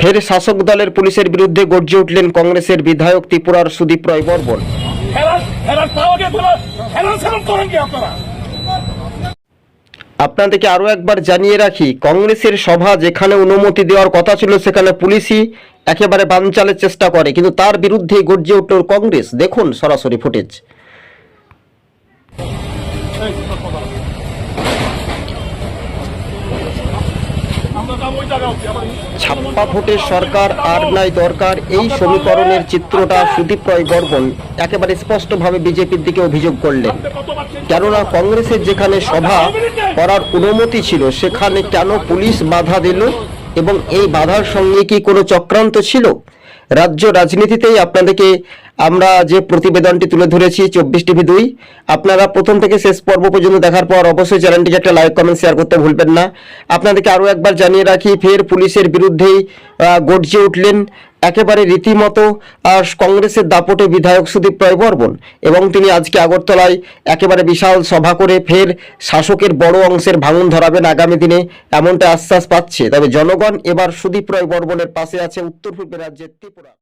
ফের শাসক দলের পুলিশের বিরুদ্ধে গর্জে উঠলেন কংগ্রেসের বিধায়ক ত্রিপুরার সুদীপ রায় বর্মন। আপনাদেরকে আরও একবার জানিয়ে রাখি, কংগ্রেসের সভা যেখানে অনুমতি দেওয়ার কথা ছিল, সেখানে পুলিশই একেবারে বানচালের চেষ্টা করে, কিন্তু তার বিরুদ্ধে গর্জে উঠল কংগ্রেস। দেখুন সরাসরি ফুটেজ। ছাপ্পা ভোটের সরকার আর নাই দরকার, এই সমীকরণের চিত্রটা সুদীপ রায় বর্মন একেবারে স্পষ্টভাবে বিজেপির দিকে অভিযোগ করলেন। কেননা কংগ্রেসের যেখানে সভা করার অনুমতি ছিল, সেখানে কেন পুলিশ বাধা দিল এবং এই বাধার সঙ্গে কি কোনো চক্রান্ত ছিল? রাজ্য রাজনীতিতেই আপনাদেরকে আমরা যে প্রতিবেদনটি তুলে ধরেছি, চব্বিশ টিভি দুই, আপনারা প্রথম থেকে শেষ পর্ব পর্যন্ত দেখার পর অবশ্যই চ্যানেলটিকে একটা লাইক, কমেন্ট শেয়ার করতে ভুলবেন না। আপনাদেরকে আরও একবার জানিয়ে রাখি, ফের পুলিশের বিরুদ্ধেই গর্জে উঠলেন একেবারে রীতিমতো কংগ্রেসের দাপটে বিধায়ক সুদীপ রায় বর্মন এবং তিনি আজকে আগরতলায় একেবারে বিশাল সভা করে ফের শাসকের বড় অংশের ভাঙন ধরাবেন আগামী দিনে এমনটা আশ্বাস পাচ্ছে। তবে জনগণ এবার সুদীপ রায় বর্মনের পাশে আছে উত্তর পূর্বের রাজ্যের ত্রিপুরা।